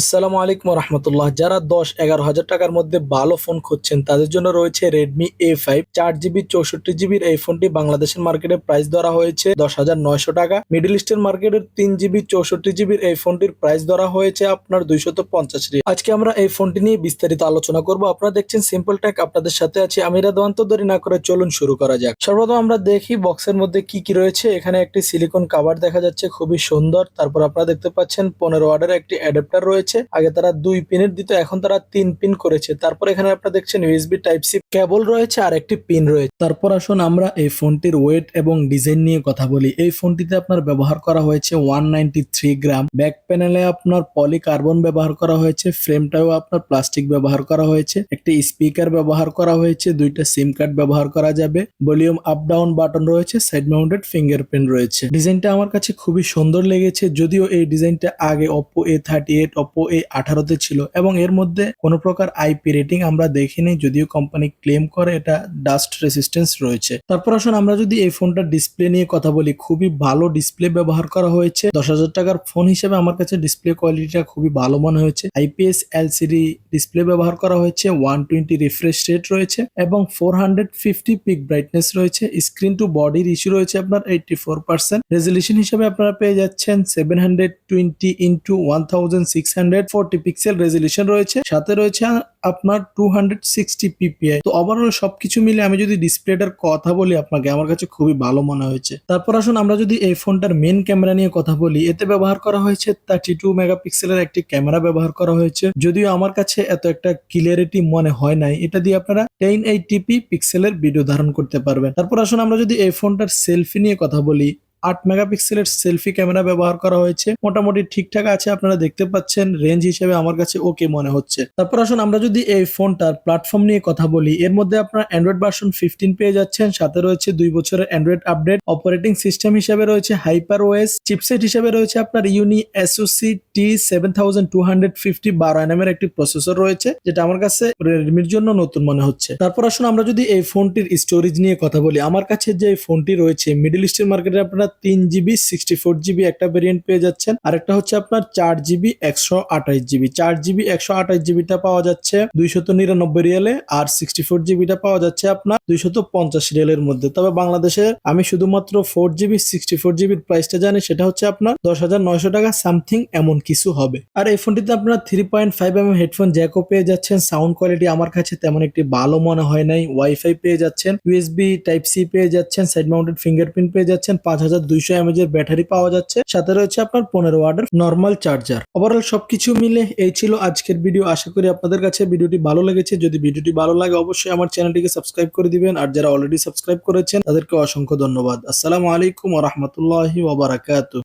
আসসালামু আলাইকুম রহমতুল্লাহ। যারা দশ এগারো হাজার টাকার মধ্যে ভালো ফোন খুঁজছেন, তাদের জন্য রয়েছে রেডমি এ ফাইভ চার জিবি চৌষট্টি জিবির এই ফোনটি বাংলাদেশের মার্কেটে প্রাইস ধরা হয়েছে দশ হাজার নয়শো টাকা। মিডল ইস্টের মার্কেটের তিন জিবি চৌষট্টি জিবির এই ফোনটির প্রাইস ধরা হয়েছে আপনার দুইশত পঞ্চাশ আজকে আমরা এই ফোনটি নিয়ে বিস্তারিত আলোচনা করব। আপনারা দেখছেন সিম্পল ট্যাক আপনাদের সাথে আছি আমি রাদওয়ান্ত দেরি না করে চলুন শুরু করা যাক। সর্বপ্রথম আমরা দেখি বক্সের মধ্যে কি কি রয়েছে। এখানে একটি সিলিকন কাভার দেখা যাচ্ছে, খুবই সুন্দর। তারপর আপনারা দেখতে পাচ্ছেন পনেরো ওয়ার্ডের একটি অ্যাডাপ্টার রয়েছে। আগে তারা দুই পিনের দিত, এখন তারা তিন পিন করেছে। তারপর এখানে আপনারা দেখছেন ইউএসবি টাইপ সি কেবল রয়েছে আর একটি পিন রয়েছে। তারপর আসুন আমরা এই ফোনটির ওয়েট এবং ডিজাইন নিয়ে কথা বলি। এই ফোনটিতে আপনার ব্যবহার করা হয়েছে ওয়ান গ্রাম ব্যাক প্যানেলে আপনার পলি কার্বন ব্যবহার করা হয়েছে ফ্রেমটাও আপনার প্লাস্টিক ব্যবহার করা হয়েছে। একটি স্পিকার ব্যবহার করা হয়েছে, দুইটা সিম কার্ড ব্যবহার করা যাবে। ভলিউম আপ ডাউন বাটন রয়েছে সাইড মাউন্টেড ফিঙ্গারপ্রিন্ট রয়েছে। ডিজাইনটা আমার কাছে খুবই সুন্দর লেগেছে, যদিও এই ডিজাইনটা আগে Oppo A thirty eight A আঠারোতে ছিল এবং এর মধ্যে কোনো প্রকার আইপি রেটিং আমরা দেখিনি, যদিও কোম্পানি ক্লেম করে এটা ডাস্ট রেসিস্টেন্স রয়েছে। তারপর আসুন আমরা যদি এই ফোনটার ডিসপ্লে নিয়ে কথা বলি, খুবই ভালো ডিসপ্লে ব্যবহার করা হয়েছে। দশ হাজার টাকার ফোন হিসেবে আমার কাছে ডিসপ্লে কোয়ালিটিটা খুবই ভালো মনে হয়েছে। আইপিএস এলসিডি ডিসপ্লে ব্যবহার করা হয়েছে ওয়ান টোয়েন্টি রিফ্রেশ রেট রয়েছে এবং four hundred fifty peak brightness রয়েছে স্ক্রিন টু বডির ইস্যু রয়েছে আপনার এইটটি ফোর পার্সেন্ট রেজলিউশন হিসেবে আপনারা পেয়ে যাচ্ছেন seven hundred twenty into one thousand six forty pixel resolution রয়েছে, সাথে রয়েছে আপনার টু হান্ড্রেড সিক্সটি পিপিআই তো ওভারঅল সবকিছু মিলে আমি যদি ডিসপ্লেটার কথা বলি আপনাকে, আমার কাছে খুবই ভালো মনে হয়েছে। তারপর আসুন আমরা যদি এই ফোনটার মেন ক্যামেরা নিয়ে কথা বলি, এতে ব্যবহার করা হয়েছে থার্টি টু মেগাপিক্সেলের একটি ক্যামেরা ব্যবহার করা হয়েছে। যদিও আমার কাছে এত একটা ক্লিয়ারিটি মনে হয় নাই, এটা দিয়ে আপনারা টেন এইটিপি পিক্সেলের ভিডিও ধারণ করতে পারবেন। তারপর আসুন আমরা যদি এই ফোনটার সেলফি নিয়ে কথা বলি আট মেগাপিক্সেলের সেলফি ক্যামেরা ব্যবহার করা হয়েছে। মোটামুটি ঠিকঠাক আছে, আপনারা দেখতে পাচ্ছেন রেঞ্জ হিসেবে আমার কাছে ওকে মনে হচ্ছে। তারপর আসুন, আমরা যদি এই ফোনটার প্ল্যাটফর্ম নিয়ে কথা বলি, এর মধ্যে আপনারা অ্যান্ড্রয়েড ভার্সন ফিফটিন পেয়ে যাচ্ছেন, সাথে রয়েছে দুই বছরের অ্যান্ড্রয়েড আপডেট অপারেটিং সিস্টেম হিসেবে রয়েছে হাইপার ওএস চিপসেট হিসেবে রয়েছে আপনার Unisoc T seven thousand two hundred fifty বারো এর একটি প্রসেসর রয়েছে, যেটা আমার কাছে রেডমির জন্য নতুন মনে হচ্ছে। তারপর আসুন, আমরা যদি এই ফোনটির স্টোরেজ নিয়ে কথা বলি, আমার কাছে যে ফোনটি রয়েছে মিডল ইস্টের মার্কেটে আপনারা তিন জিবি সিক্সটি ফোর জিবি একটা ভেরিয়েন্ট পেয়ে যাচ্ছেন। আর একটা হচ্ছে আপনার চার জিবি, একশো আঠাইশ জিবি। চার জিবি, একশো আঠাইশ জিবিটা পাওয়া যাচ্ছে দুইশত নিরানব্বই রিয়ালে আর সিক্সটি ফোর জিবিটা পাওয়া যাচ্ছে আপনার দুইশত পঞ্চাশ রিয়ালের মধ্যে। তবে বাংলাদেশে আমি শুধুমাত্র ফোর জিবি সিক্সটি ফোর জিবির প্রাইসটা জানি, সেটা হচ্ছে আপনার দশ হাজার নয়শো টাকা সামথিং এমন কিছু হবে। আর এই ফোনটিতে আপনার three point five M headphone জ্যাকও পেয়ে যাচ্ছেন। সাউন্ড কোয়ালিটি আমার কাছে তেমন একটি ভালো মনে হয় নাই। ওয়াইফাই পেয়ে যাচ্ছেন। ইউএসবি টাইপ সি পেয়ে যাচ্ছেন। সাইড মাউন্টেড ফিঙ্গারপ্রিন্ট পেয়ে যাচ্ছেন। পাঁচ হাজার দুইশো এমএজ এর ব্যাটারি পাওয়া যাচ্ছে। সাথে রয়েছে আপনার পনেরো ওয়ার্ডের নর্মাল চার্জার ওভারঅল সবকিছু মিলে এই ছিল আজকের ভিডিও আশা করি আপনাদের কাছে ভিডিওটি ভালো লেগেছে। যদি ভিডিওটি ভালো লাগে, অবশ্যই আমার চ্যানেলটিকে সাবস্ক্রাইব করে দিবেন। আর যারা অলরেডি সাবস্ক্রাইব করেছেন, তাদেরকে অসংখ্য ধন্যবাদ। আসসালামু আলাইকুম ওয়া রাহমাতুল্লাহি ওয়া বারাকাতুহু।